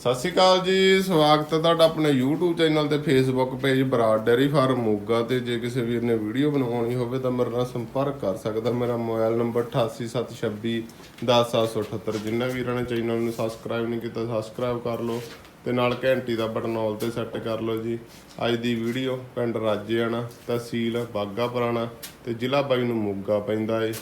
ਸਤਿ ਸ਼੍ਰੀ ਅਕਾਲ ਜੀ, ਸਵਾਗਤ ਹੈ ਤੁਹਾਡਾ ਆਪਣੇ YouTube ਚੈਨਲ ਤੇ Facebook page Brar dairy farm Moga ਤੇ। ਜੇ ਕਿਸੇ ਵੀਰ ਨੇ ਵੀਡੀਓ ਬਣਾਉਣੀ ਹੋਵੇ ਤਾਂ ਮੇਰੇ ਨਾਲ ਸੰਪਰਕ ਕਰ ਸਕਦਾ ਮੇਰਾ ਮੋਬਾਈਲ ਨੰਬਰ 8876 10778 ਜਿੰਨਾ ਵੀਰਾਂ ਨੇ ਚੈਨਲ ਨੂੰ ਸਬਸਕ੍ਰਾਈਬ ਨਹੀਂ ਕੀਤਾ ਸਬਸਕ੍ਰਾਈਬ ਕਰ ਲਓ ਤੇ ਨਾਲ ਘੰਟੀ ਦਾ ਬਟਨ ਆਲ ਤੇ ਸੈੱਟ ਕਰ ਲਓ ਜੀ। ਅੱਜ ਦੀ ਵੀਡੀਓ ਪਿੰਡ ਰਾਜੇਆਣਾ ਤਹਿਸੀਲ ਬਾਗਾ ਪੁਰਾਣਾ ਤੇ ਜ਼ਿਲ੍ਹਾ ਬਾਈ ਨੂੰ ਮੋਗਾ ਪੈਂਦਾ ਏ।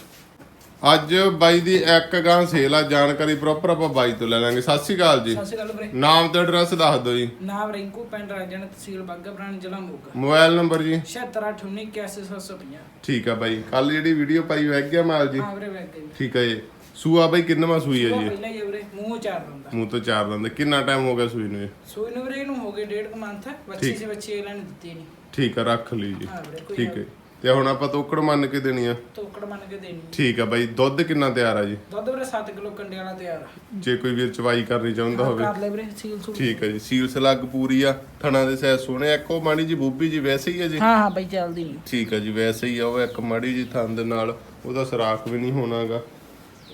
ਅੱਜ ਬਾਈ ਦੀ ਇੱਕ ਗਾਂ ਸੇਲ ਆ ਜਾਣਕਾਰੀ ਪ੍ਰੋਪਰ ਆਪਾਂ ਬਾਈ ਤੋਂ ਲੈ ਲਾਂਗੇ। ਸਤਿ ਸ਼੍ਰੀ ਅਕਾਲ ਜੀ। ਸਤਿ ਸ਼੍ਰੀ ਅਕਾਲ ਵੀਰੇ। ਨਾਮ ਤੇ ਐਡਰੈਸ ਦੱਸ ਦਿਓ ਜੀ। ਨਾਮ ਰਿੰਕੂ ਪਿੰਡ ਰਾਜਨ ਤਹਿਸੀਲ ਬਾਗਾ ਪੁਰਾਣਾ ਜ਼ਿਲ੍ਹਾ ਮੋਗਾ। ਮੋਬਾਈਲ ਨੰਬਰ ਜੀ। 7681911750 ਠੀਕ ਆ ਬਾਈ। ਕੱਲ ਜਿਹੜੀ ਵੀਡੀਓ ਪਾਈ ਵੈਗ ਗਿਆ ਮਾਲ ਜੀ। ਹਾਂ ਵੀਰੇ ਵੇਖ ਗਈ ਠੀਕ ਆ ਜੀ। ਸੂਆ ਬਾਈ ਕਿੰਨਵਾਂ ਸੂਈ ਹੈ ਜੀ? ਪਹਿਲਾਂ ਹੀ ਆ ਵੀਰੇ ਮੂੰਹ ਚਾਰ ਦਿੰਦਾ। ਮੂੰਹ ਤੋਂ ਚਾਰ ਦੰਦ। ਕਿੰਨਾ ਟਾਈਮ ਹੋ ਗਿਆ ਸੂਈ ਨੂੰ? ਸੂਈ ਨੂੰ ਵੀਰੇ ਇਹਨੂੰ ਹੋ ਗਏ ਡੇਢ ਕੁ ਮੰਥ ਬੱਚੀ ਸੀ ਬੱਚੀ ਨੇ ਦਿੱਤੀ ਨਹੀਂ ਠੀਕ ਆ ਰੱਖ ਲਈ ਜੀ। ਠੀਕ ਹੈ। ਤੇ ਹੁਣ ਆਪਾਂ ਤੋਕੜ ਮੰਨ ਕੇ ਦੇਣੀ ਆ। ਤੋਕੜ ਮੰਨ ਕੇ ਦੇਣੀ ਠੀਕ ਆ ਬਾਈ ਦੁੱਧ ਕਿੰਨਾ ਤਿਆਰ ਆ ਜੀ? ਦੁੱਧ ਵੀਰੇ 7 ਕਿਲੋ ਕੰਡੇ ਵਾਲਾ ਤਿਆਰ ਆ। ਜੇ ਕੋਈ ਵੀਰ ਚਵਾਈ ਕਰਨੀ ਚਾਹੁੰਦਾ ਹੋਵੇ। ਕਰ ਲੈ ਵੀਰੇ ਸੀਲ ਸੂਲ। ਠੀਕ ਹੈ ਜੀ ਸੀਲ ਸਲੱਗ ਪੂਰੀ ਆ ਥਣਾ ਦੇ ਸੈ ਸੋਹਣੇ ਇੱਕੋ ਮਾੜੀ ਜੀ ਬੂਬੀ ਜੀ ਵੈਸੇ ਹੀ ਆ ਜੀ। ਹਾਂ ਹਾਂ ਬਈ ਚੱਲਦੀ ਨਹੀਂ ਠੀਕ ਹੈ ਜੀ ਵੈਸੇ ਹੀ ਆ ਉਹ ਇੱਕ ਮਾੜੀ ਜੀ ਥਣ ਦੇ ਨਾਲ ਉਹਦਾ ਸਰਾਖ ਵੀ ਨਹੀਂ ਹੋਣਾਗਾ।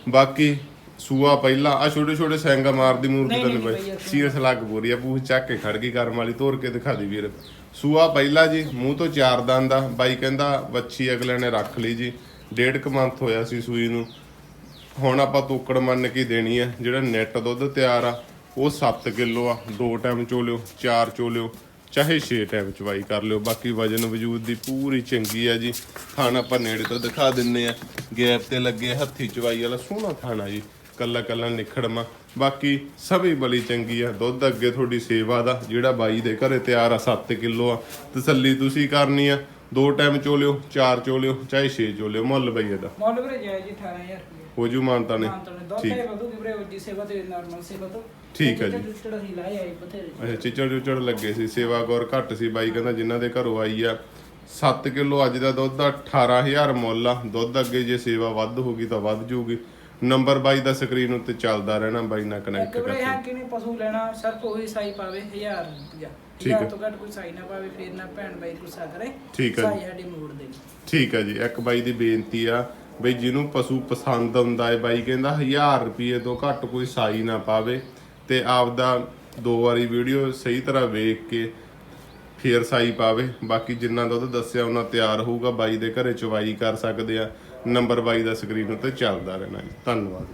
ਬਾਕੀ ਸੂਆ ਪਹਿਲਾਂ ਆ ਛੋਟੇ ਛੋਟੇ ਸੈਂਗਾ ਮਾਰਦੀ ਮੂਰਤੀ ਤਾਂ ਨਹੀਂ ਬਈ, ਸੀਰਸ ਲੱਗ ਪੂਰੀ ਆ ਪੂਛ ਚੱਕ ਕੇ ਖੜ ਗਈ ਕਰਮ ਵਾਲੀ ਤੋੜ ਕੇ ਦਿਖਾ ਦੀ ਵੀਰ। ਸੂਆ ਪਹਿਲਾ ਜੀ ਮੂੰਹ ਤੋਂ ਚਾਰ ਦੰਦ ਆ। ਬਾਈ ਕਹਿੰਦਾ ਵੱਛੀ ਅਗਲੇ ਨੇ ਰੱਖ ਲਈ ਜੀ। ਡੇਢ ਕੁ ਮੰਥ ਹੋਇਆ ਸੀ ਸੂਈ ਨੂੰ। ਹੁਣ ਆਪਾਂ ਤੋਕੜ ਮੰਨ ਕੇ ਦੇਣੀ ਆ। ਜਿਹੜਾ ਨੈਟ ਦੁੱਧ ਤਿਆਰ ਆ ਉਹ 7 ਕਿਲੋ ਆ। ਦੋ ਟਾਈਮ ਚੋ ਲਿਓ ਚਾਰ ਚੋ ਲਿਓ ਚਾਹੇ 6 ਟਾਈਮ ਚਵਾਈ ਕਰ ਲਿਓ। ਬਾਕੀ ਵਜਨ ਵਜੂਦ ਦੀ ਪੂਰੀ ਚੰਗੀ ਆ ਜੀ। ਖਾਣਾ ਆਪਾਂ ਨੇੜੇ ਤੋਂ ਦਿਖਾ ਦਿੰਨੇ ਆ। ਗੈਪ ਤੇ ਲੱਗੇ ਹੱਥੀ ਚਵਾਈ ਵਾਲਾ ਸੋਹਣਾ ਖਾਣਾ ਜੀ। ਕੱਲਾ ਕੱਲਾ ਨਿਖੜਮਾ ਬਾਕੀ ਸਭੀ ਬਲੀ ਚੰਗੀ ਆ। ਦੁੱਧ ਅੱਗੇ ਤੁਹਾਡੀ ਸੇਵਾ ਦਾ ਜਿਹੜਾ ਬਾਈ ਦੇ ਘਰੇ ਤਿਆਰ ਆ 7 ਕਿਲੋ ਆ। ਤਸੱਲੀ ਤੁਸੀਂ ਕਰਨੀ ਆ। ਦੋ ਟਾਈਮ ਚੋ ਲਿਓ ਚਾਰ ਚੋ ਲਿਓ ਚਾਹੇ 6 ਚੋ ਲਿਓ ਮੁੱਲ ਬਈ ਇਹਦਾ। ਮੁੱਲ ਵੀਰੇ ਜਾਇਜ਼ ਜੀ 18000 ਰੁਪਏ। ਹੋ ਜੂ ਮਾਨਤਾ ਨੇ। ਠੀਕ। ਤੇ ਵਧੂ ਵੀਰੇ ਜੀ ਸੇਵਾ ਤੇ ਨਾਰਮਲ ਸੇਵਾ ਤੋਂ। ਠੀਕ ਆ ਜੀ। ਜਿਹੜਾ ਹੀ ਲਾਏ ਆਏ ਬਥੇਰੇ। ਅੱਛਾ ਚਿਚੜ ਚੁਚੜ ਲੱਗੇ ਸੀ। ਸੇਵਾ ਗੌਰ ਘੱਟ ਸੀ ਬਾਈ ਕਹਿੰਦਾ ਜਿਨ੍ਹਾਂ ਦੇ ਘਰੋਂ ਆਈ ਆ 7 ਕਿਲੋ ਅੱਜ ਦਾ ਦੁੱਧ ਦਾ 18000 ਮੁੱਲ ਆ। ਦੁੱਧ ਅੱਗੇ ਜੇ ਸੇਵਾ ਵੱਧ ਹੋਗੀ ਤਾਂ ਵੱਧ ਜਾਊਗੀ ਨੰਬਰ ਬਾਈ ਦਾ ਸਕਰੀਨ ਉੱਤੇ ਚੱਲਦਾ ਰਹਿਣਾ ਬਾਈ ਨਾਲ ਕਨੈਕਟ ਕਰਕੇ। ਹਾਂ ਕਿ ਨਹੀਂ ਪਸ਼ੂ ਲੈਣਾ ਸਿਰਫ ਉਹੀ ਸਾਈ ਪਾਵੇ 1000 ਰੁਪਇਆ। ਠੀਕ ਹੈ। 1000 ਤੋਂ ਘੱਟ ਕੋਈ ਸਾਈ ਨਾ ਪਾਵੇ ਫੇਰ ਨਾ ਭੈਣ ਬਾਈ ਗੁੱਸਾ ਕਰੇ ਠੀਕ ਹੈ ਜੀ। ਸਾਈ ਸਾਡੀ ਮੋੜ ਦੇ। ਠੀਕ ਹੈ ਜੀ ਇੱਕ ਬਾਈ ਦੀ ਬੇਨਤੀ ਆ ਬਈ ਜਿਹਨੂੰ ਪਸ਼ੂ ਪਸੰਦ ਆਉਂਦਾ ਹੈ ਬਾਈ ਕਹਿੰਦਾ 1000 ਰੁਪਏ ਤੋਂ ਘੱਟ ਕੋਈ ਸਾਈ ਨਾ ਪਾਵੇ ਤੇ ਆਪਦਾ ਦੋ ਵਾਰੀ ਵੀਡੀਓ ਸਹੀ ਤਰ੍ਹਾਂ ਵੇਖ ਕੇ ਫੇਰ ਸਾਈ ਪਾਵੇ। ਬਾਕੀ ਜਿੰਨਾ ਦੁੱਧ ਦੱਸਿਆ ਉਹਨਾਂ ਤਿਆਰ ਹੋਊਗਾ ਬਾਈ ਦੇ ਘਰੇ ਚਵਾਈ ਕਰ ਸਕਦੇ ਆ। ਨੰਬਰ ਬਾਈ ਦਾ ਸਕਰੀਨ ਉੱਤੇ ਚੱਲਦਾ ਰਹਿਣਾ ਜੀ। ਧੰਨਵਾਦ।